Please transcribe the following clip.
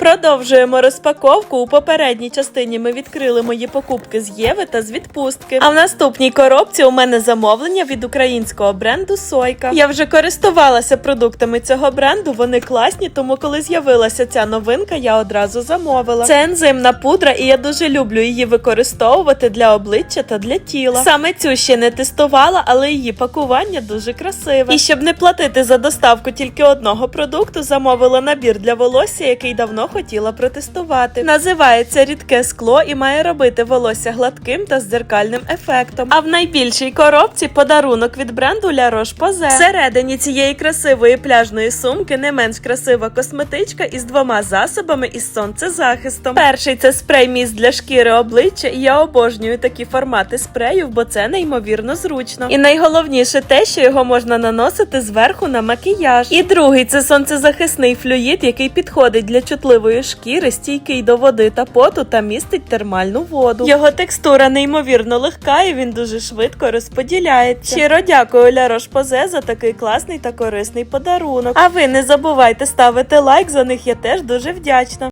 Продовжуємо розпаковку. У попередній частині ми відкрили мої покупки з Єви та з відпустки. А в наступній коробці у мене замовлення від українського бренду Сойка. Я вже користувалася продуктами цього бренду. Вони класні, тому коли з'явилася ця новинка, я одразу замовила. Це ензимна пудра, і я дуже люблю її використовувати для обличчя та для тіла. Саме цю ще не тестувала, але її пакування дуже красиве. І щоб не платити за доставку тільки одного продукту, замовила набір для волосся, який давно хотіла протестувати. Називається рідке скло і має робити волосся гладким та з дзеркальним ефектом. А в найбільшій коробці подарунок від бренду La Roche-Posay. Всередині цієї красивої пляжної сумки не менш красива косметичка із двома засобами із сонцезахистом. Перший це спрей міст для шкіри обличчя, і я обожнюю такі формати спреїв, бо це неймовірно зручно. І найголовніше те, що його можна наносити зверху на макіяж. І другий це сонцезахисний флюїд, який підходить для чутливої шкіри, стійкий до води та поту та містить термальну воду. Його текстура неймовірно легка і він дуже швидко розподіляється. Щиро дякую Ля Roche-Posay за такий класний та корисний подарунок. А ви не забувайте ставити лайк, за них я теж дуже вдячна.